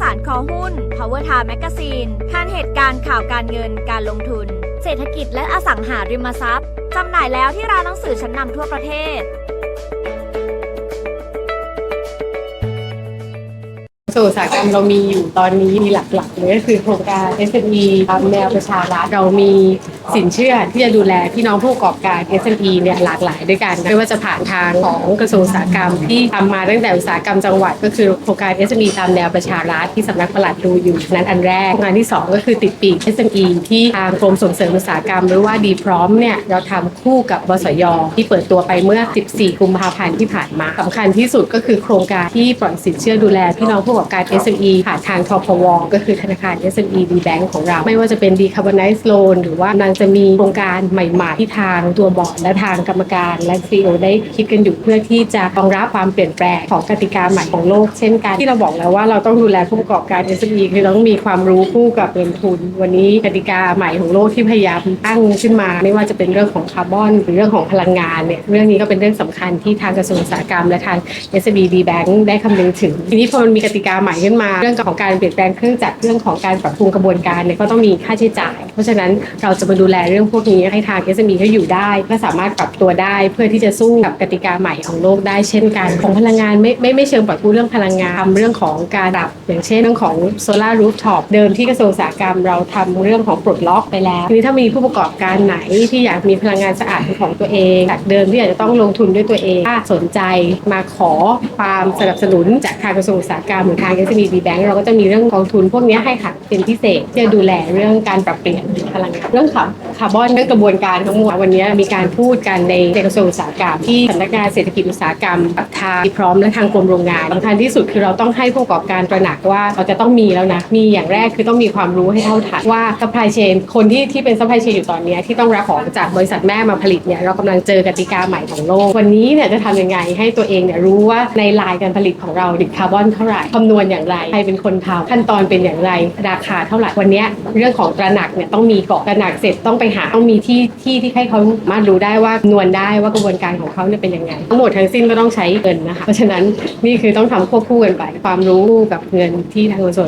สารคอหุ้น Power Time Magazine คันเหตุการณ์ข่าวการเงินการลงทุน เศรษฐกิจและอสังหาริมทรัพย์ จำหน่ายแล้วที่ร้านหนังสือชั้นนำทั่วประเทศสู่อุตสาหกรรมเรามีอยู่ตอนนี้มีหลักๆเลยก็คือโครงการ SME ตามแนวประชารัฐเรามี สินเชื่อที่จะดูแลพี่น้องผู้ประกอบการ SME เนี่ยหลากหลายด้วยกัน ไม่ว่าจะผ่านทางของกระทรวงอุตสาหกรรมที่ทำมาตั้งแต่อุตสาหกรรมจังหวัด ก็คือโครงการ SME ตามแนวประชารัฐที่สำนักปลัดดูอยู่นั้นอันแรกโครงการที่ 2 ก็คือติดปีก SME ที่ทางกรมส่งเสริมอุตสาหกรรม หรือว่าดีพร้อมเนี่ยเราทำคู่กับบสยที่เปิดตัวไปเมื่อ 14 กุมภาพันธ์ที่ผ่านมาสำคัญที่สุดก็คือโครงการที่ปล่อยสินเชื่อดูแลพี่น้องผู้ประกอบการ SME ผ่านทางทพวก็คือธนาคาร SME D Bank ของเรา ไม่ว่าจะเป็น Decarbonize Loan หรือว่านังจะมีโครงการใหม่ๆที่ทางตัวบอร์ดและทางกรรมการและ CEO ได้คิดกันอยู่เพื่อที่จะรองรับความเปลี่ยนแปลงของกติกาใหม่ของโลกเช่นกันที่เราบอกแล้วว่าเราต้องดูแลผู้ประกอบการ SME คือต้องมีความรู้คู่กับเงินทุน วันนี้กติกาใหม่ของโลกที่พยายามตั้งขึ้นมา ไม่ว่าจะเป็นเรื่องของคาร์บอนหรือเรื่องของพลังงานเนี่ยเรื่องนี้ก็เป็นเรื่องสำคัญที่ทางกระทรวงอุตสาหกรรม และทาง SME D Bank ได้คำนึงถึง ทีนี้พอมันมีกติกาใหม่ขึ้นมา เรื่องของการเปลี่ยนแปลงเครื่องจักรเรื่องของการปรับปรุงกระบวนการเนี่ยก็ต้องมีค่าใช้จ่าย ราะฉะนั้นเราจะมาดูแลเรื่องพวกนี้ให้ทาง SME เขาอยู่ได้และสามารถปรับตัวได้เพื่อที่จะสู้กับกติกาใหม่ของโลกได้เช่นกันของพลังงานไม่ไม่ไม่เชิงปรับปรุงเรื่องพลังงานทำเรื่องของการดับ อย่างเช่นเรื่องของโซลารูฟท็อปเดิมที่กระทรวงอุตสาหกรรมเราทำเรื่องของปลดล็อกไปแล้วทีนี้ถ้ามีผู้ประกอบการไหนที่อยากมีพลังงานสะอาดเป็นของตัวเองจากเดิมที่อาจจะต้องลงทุนด้วยตัวเองถ้าสนใจมาขอความสนับสนุนจากทางกระทรวงอุตสาหกรรมหรือทาง SME D Bank เราก็จะมีเรื่องกองทุนพวกนี้ให้ค่ะเป็นพิเศษที่จะดูแลเรื่องการปรับเปลี่ยนพลังงานเรื่องของคาร์บอนเรื่องกระบวนการทั้งหมดวันนี้มีการพูดกันในในกระทรวงอุตสาหกรรมที่สำนักงานเศรษฐกิจอุตสาหกรรมกับทางพร้อมและทางกรมโรงงานสำคัญที่สุดคือเราต้องให้ผู้ประกอบการตระหนักว่าเราจะต้องมีแล้วนะมีอย่างแรกคือต้องมีความรู้ให้เท่าทันว่า supply chain คนที่ที่เป็น supply chain อยู่ตอนนี้ที่ต้องรับของจากบริษัทแม่มาผลิตเนี่ยเรากำลังเจอกติกาใหม่ของโลก วันนี้เนี่ยจะทำยังไงให้ตัวเองเนี่ยรู้ว่าในลายการผลิตของเราดิบคาร์บอนเท่าไหร่คำนวณอย่างไรใครเป็นคนทำขั้นตอนเป็นอย่างไรราคาเท่าไหร่วันนี้เรื่องของตระหนักเนี่ยต้อง้องมีเก่อนตระหนักเสร็จต้องไปหาต้องมีที่ที่ที่ให้เขาสามารถรู้ได้ว่านวณได้ว่ากระบวนการของเขาเนี่ยเป็นยังไงทั้งหมดทั้งสิ้นก็ต้องใช้เงินนะคะเพราะฉะนั้นนี่คือต้องทำควบคู่กันไป ความรู้กับเงินที่ทางกระทรวง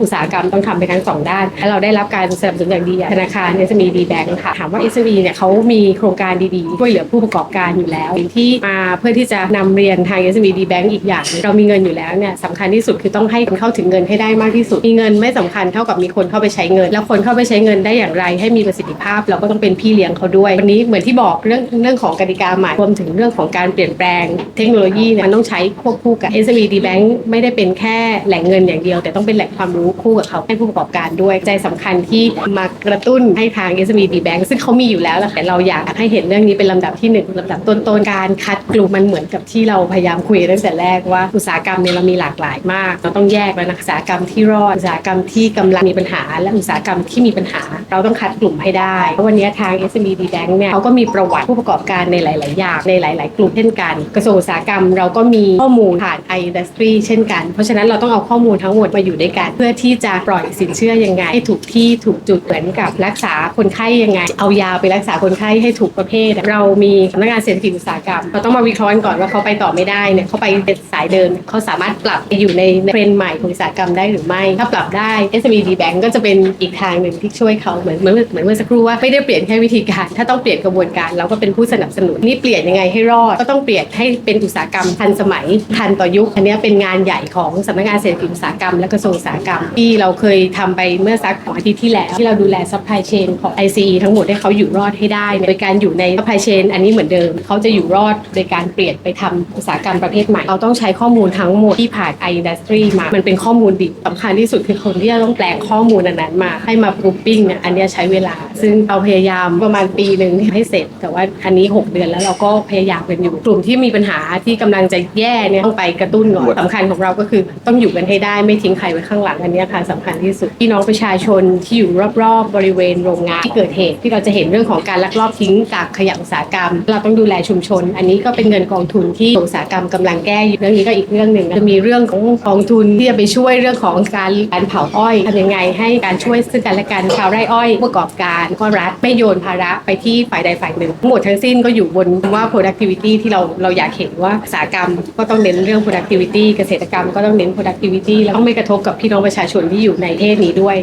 อุตสาหกรรมต้องทำไปทั้งสองด้านและเราได้รับการสนับสนุนอย่างดีธนาคาร SME D Bank ค่ะถามว่า SME เนี่ยเขามีโครงการดีๆช่วยเหลือผู้ประกอบการอยู่แล้วที่มาเพื่อที่จะนำเรียนทาง SME D Bank อีกอย่าง เรามีเงินอยู่แล้วเนี่ยสำคัญที่สุดคือต้องให้คนเข้าถึงเงินให้ได้มากที่สุดมีเงินไม่สำคัญเท่ากับมีคนเข้าไปใช้เงิน แล้วคนเข้าไปใช้เงินได้อย่างไรให้มีประสิทธิภาพ เราก็ต้องเป็นพี่เลี้ยงเขาด้วย วันนี้เหมือนที่บอกเรื่องเรื่องของกติกาใหม่รวมถึงเรื่องของการเปลี่ยนแปลงเทคโนโลยีเนี่ยมันต้องใช้ควบคู่กับ SME D Bank ไม่ได้เป็นแค่แหล่งเงินอย่างเดียว แต่ต้องเป็นแหล่งความรู้คู่กับเขาให้ผู้ประกอบการด้วยใจสำคัญที่มากระตุ้นให้ทาง SME D Bank ซึ่งเขามีอยู่แล้วแหละแต่เราอยากให้เห็นเรื่องนี้เป็นลำดับที่หนึ่งลำดับต้นๆการคัดกลุ่มมันเหมือนกับที่เราพยายามคุยตั้งแต่แรกว่าอุตสาหกรรมเนี่ยเรามีหลากหลายมาก เราต้องแยกแล้วนะอุตสาหกรรมที่รอดอุตสาหกรรมที่กำลังมีปัญหา และอุตสาหกรรมที่มีปัญหาเราต้องคัดกลุ่มให้ได้ วันนี้ทาง SME D Bank เนี่ยเขาก็มีประวัติผู้ประกอบการในหลาย ๆ อย่างในหลาย ๆ กลุ่มเช่นกัน กระทรวงอุตสาหกรรมเราก็มีข้อมูลผ่าน i industry เช่นกัน เพราะฉะนั้นเราต้องเอาข้อมูลทั้งหมดมาอยู่ด้วยกัน เพื่อที่จะปล่อยสินเชื่อยังไง ให้ถูกที่ถูกจุดเหมือนกับรักษาคนไข้ยังไง เอายาไปรักษาคนไข้ให้ถูกประเภท เรามีสำนักงานเศรษฐกิจอุตสาหกรรมเราต้องมาวิเคราะห์ก่อนว่าเขาไปต่อไม่ได้เนี่ยเขาไปเป็นสายเดิมเขาสามารถปรับไปอยู่ในเทรนด์ใหม่ของอุตสาหกรรมได้หรือไม่ ถ้าปรับได้ SME D Bank ก็จะเป็นอีกทางหนึ่งที่ช่วยเขาเหมือนเหมือนเหมือนเมื่อสักครู่ว่าไม่ได้เปลี่ยนแค่วิธีการ ถ้าต้องเปลี่ยนกระบวนการเราก็เป็นผู้สนับสนุนนี่เปลี่ยนยังไงให้รอดก็ต้องเปลี่ยนให้เป็นอุตสาหกรรมทันสมัยทันต่อยุค อันนี้เป็นงานใหญ่ของสำนักงานเศรษฐกิจอุตสาหกรรมและกระทรวงอุตสาหกรรม ที่เราเคยทำไปเมื่อสักของอาทิตย์ที่แล้ว ที่เราดูแลซัพพลายเชนของ ICE ทั้งหมดให้เขาอยู่รอดให้ได้โดยการอยู่ในซัพพลายเชนอันนี้เหมือนเดิมเขาจะอยู่รอดโดยการเปลี่ยนไปทำอุตสาหกรรมประเภทใหม่เราต้องใช้ข้อมูลทั้งหมดที่ผ่าน i industry มา มันเป็นข้อมูลดิบสำคัญที่สุดคือคนที่จะต้องแปลงข้อมูลนั้นมา ให้มากรุ๊ปปิ้งเนี่ยอันเนี้ยใช้เวลา ซึ่งเราพยายามประมาณปีหนึ่งที่ให้เสร็จ แต่ว่าอันนี้ 6 เดือนแล้วเราก็พยายามกันอยู่กลุ่มที่มีปัญหาที่กำลังจะแย่เนี่ยต้องไปกระตุ้นก่อนสำคัญของเราก็คือต้องอยู่กันให้ได้ไม่ทิ้งใครไว้ข้างหลังอันเนี้ยค่ะสำคัญที่สุดพี่น้องประชาชนที่อยู่รอบๆบริเวณโรงงานที่เกิดเหตุที่เราจะเห็นเรื่องของการลักลอบทิ้งกากขยะอุตสาหกรรม เราต้องดูแลชุมชน อันนี้ก็เป็นเงินกองทุนที่อุตสาหกรรมกำลังแก้อยู่เรื่องนี้ก็อีกเรื่องหนึ่งจะมีเรื่องของกองทุนที่จะไปช่วยเรื่องของการการเผาอ้อยทำยังไงให้การช่วยซึ่งกันและกันชาวไร่อ้อยประกอบการก็รัฐไม่โยนภาระไปที่ฝ่ายใดฝ่ายหนึ่งทั้งหมดทั้งสิ้นก็อยู่บนว่า productivity ที่เราเราอยากเห็นว่าอุตสาหกรรมก็ต้องเน้นเรื่อง productivity เกษตรกรรมก็ต้องเน้น productivity แล้วต้องไม่กระทบกับพี่น้องประชาชนที่อยู่ในประเทศนี้ด้วย